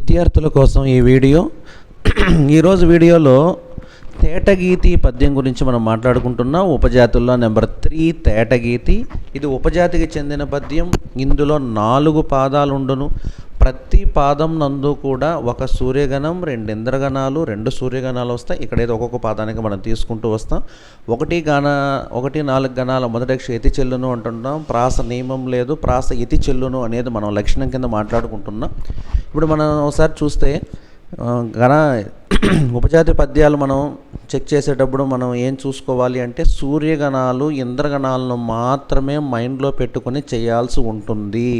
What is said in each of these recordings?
విద్యార్థుల కోసం ఈ వీడియో. ఈరోజు వీడియోలో తేటగీతి పద్యం గురించి మనం మాట్లాడుకుంటున్నాం. ఉపజాతుల్లో నెంబర్ త్రీ తేటగీతి. ఇది ఉపజాతికి చెందిన పద్యం. ఇందులో నాలుగు పాదాలు ఉండును ప్రతి పాదం నందు కూడా ఒక సూర్యగణం రెండు ఇంద్రగణాలు రెండు సూర్యగణాలు వస్తాయి. ఇక్కడైతే ఒక్కొక్క పాదానికి మనం తీసుకుంటూ వస్తాం. ఒకటి గణ ఒకటి నాలుగు గణాల మొదటి అక్షరం ఎతి చెల్లును అంటున్నాం ప్రాస నియమం లేదు. ప్రాస ఇతి చెల్లును అనేది మనం లక్షణం కింద మాట్లాడుకుంటున్నాం. ఇప్పుడు మనం ఒకసారి చూస్తే గణ ఉపజాతి పద్యాలు మనం చెక్ చేసేటప్పుడు మనం ఏం చూసుకోవాలి అంటే సూర్యగణాలు ఇంద్రగణాలను మాత్రమే మైండ్లో పెట్టుకొని చేయాల్సి ఉంటుంది.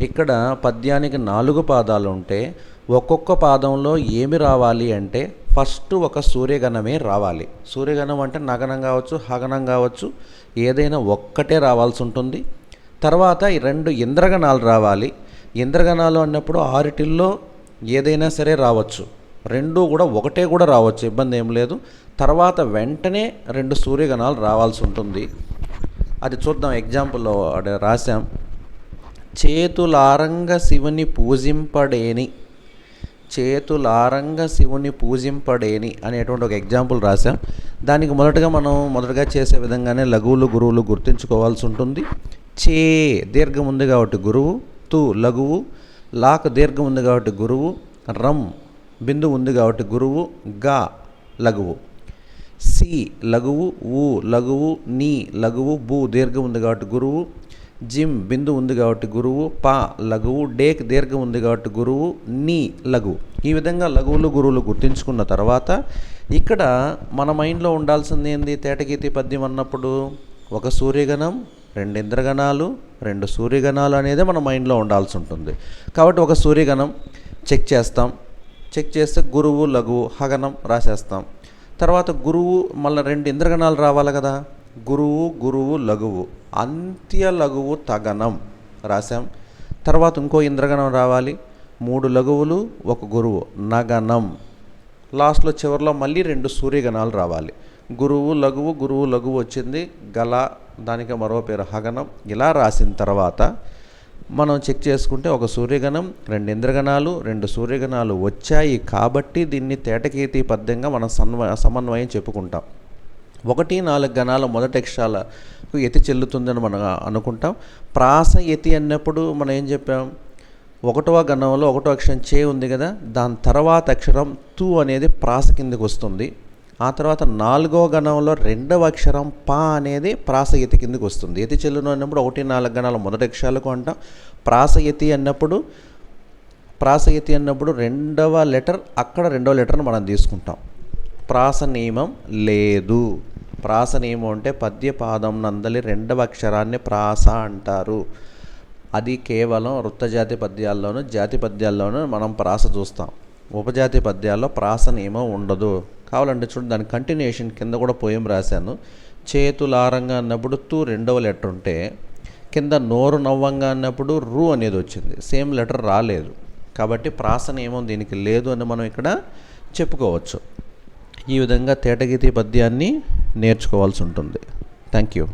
ఇక్కడ పద్యానికి నాలుగు పాదాలు ఉంటే ఒక్కొక్క పాదంలో ఏమి రావాలి అంటే ఫస్ట్ ఒక సూర్యగణమే రావాలి. సూర్యగణం అంటే నగనం కావచ్చు హగనం కావచ్చు ఏదైనా ఒక్కటే రావాల్సి ఉంటుంది. తర్వాత ఈ రెండు ఇంద్రగణాలు రావాలి. ఇంద్రగణాలు అన్నప్పుడు ఆరిటిల్లో ఏదైనా సరే రావచ్చు. రెండు కూడా ఒకటే కూడా రావచ్చు ఇబ్బంది ఏం లేదు. తర్వాత వెంటనే రెండు సూర్యగణాలు రావాల్సి ఉంటుంది. అది చూద్దాం ఎగ్జాంపుల్లో రాశాం. చేతులారంగ శివుని పూజింపడేని. చేతులారంగ శివుని పూజింపడేని అనేటువంటి ఒక ఎగ్జాంపుల్ రాశాం. దానికి మొదటగా మనం మొదటగా చేసే విధంగానే లఘువులు గురువులు గుర్తుంచుకోవాల్సి ఉంటుంది. చే దీర్ఘం ఉంది కాబట్టి గురువు తు లఘువు లాక్ దీర్ఘం ఉంది కాబట్టి గురువు రమ్ బిందు ఉంది కాబట్టి గురువు గా లఘువు. సి లఘువు ఊ లఘువు నీ లఘువు భూ దీర్ఘం ఉంది కాబట్టి గురువు జిమ్ బిందు ఉంది కాబట్టి గురువు పా లఘువు డేక్ దీర్ఘం ఉంది కాబట్టి గురువు నీ లఘువు. ఈ విధంగా లఘువులు గురువులు గుర్తించుకున్న తర్వాత ఇక్కడ మన మైండ్లో ఉండాల్సింది ఏంది? తేటగీతి పద్యం అన్నప్పుడు ఒక సూర్యగణం రెండు ఇంద్రగణాలు రెండు సూర్యగణాలు అనేది మన మైండ్లో ఉండాల్సి ఉంటుంది. కాబట్టి ఒక సూర్యగణం చెక్ చేస్తాం. చెక్ చేస్తే గురువు లఘువు హగనం రాసేస్తాం. తర్వాత గురువు మళ్ళీ రెండు ఇంద్రగణాలు రావాలి కదా? గురువు గురువు లఘువు. అంత్య లఘువు తగనం. రాశాం. తర్వాత ఇంకో ఇంద్రగణం రావాలి. మూడు లఘువులు ఒక గురువు. నగనం. లాస్ట్లో చివరిలో మళ్ళీ రెండు సూర్యగణాలు రావాలి. గురువు లఘువు గురువు లఘువు వచ్చింది. గల దానికి మరో పేరు హగనం. ఇలా రాసిన తర్వాత మనం చెక్ చేసుకుంటే ఒక సూర్యగణం రెండు ఇంద్రగణాలు రెండు సూర్యగణాలు వచ్చాయి కాబట్టి దీన్ని తేటకీతి పద్యంగా మనం సన్వ సమన్వయం చెప్పుకుంటాం. ఒకటి నాలుగు గణాల మొదటి ఎతి చెల్లుతుందని మనం అనుకుంటాం. ప్రాస ఎతి అన్నప్పుడు మనం ఏం చెప్పాం? ఒకటవ గణంలో ఒకటో అక్షరం చే ఉంది కదా దాని తర్వాత అక్షరం తు అనేది ప్రాస కిందకు వస్తుంది. ఆ తర్వాత నాలుగో గణంలో రెండవ అక్షరం పా అనేది ప్రాస ఎతి కిందకి వస్తుంది. ఎతి చెల్లును అన్నప్పుడు ఒకటి నాలుగు గణాల మొదటి అక్షరాలకు అంటాం. ప్రాస ఎతి అన్నప్పుడు ప్రాస ఎతి అన్నప్పుడు రెండవ లెటర్ అక్కడ రెండవ లెటర్ను మనం తీసుకుంటాం. ప్రాస నియమం లేదు. ప్రాస నియమం అంటే పద్యపాదం నందలి రెండవ అక్షరాన్ని ప్రాస అంటారు. అది కేవలం వృత్తజాతి పద్యాల్లోనూ జాతి పద్యాల్లోనూ మనం ప్రాస చూస్తాం. ఉపజాతి పద్యాల్లో ప్రాస నియమం ఉండదు. కావాలంటే చూడండి దాని కంటిన్యూషన్ కింద కూడా పోయం రాశాను. చేతులారంగా అన్నప్పుడు తూ రెండవ లెటర్ ఉంటే కింద నోరు నవ్వంగా అన్నప్పుడు రు అనేది వచ్చింది. సేమ్ లెటర్ రాలేదు. కాబట్టి ప్రాస నియమం దీనికి లేదు అని మనం ఇక్కడ చెప్పుకోవచ్చు. ఈ విధంగా తేటగీతి పద్యాన్ని నేర్చుకోవాల్సి ఉంటుంది. Thank you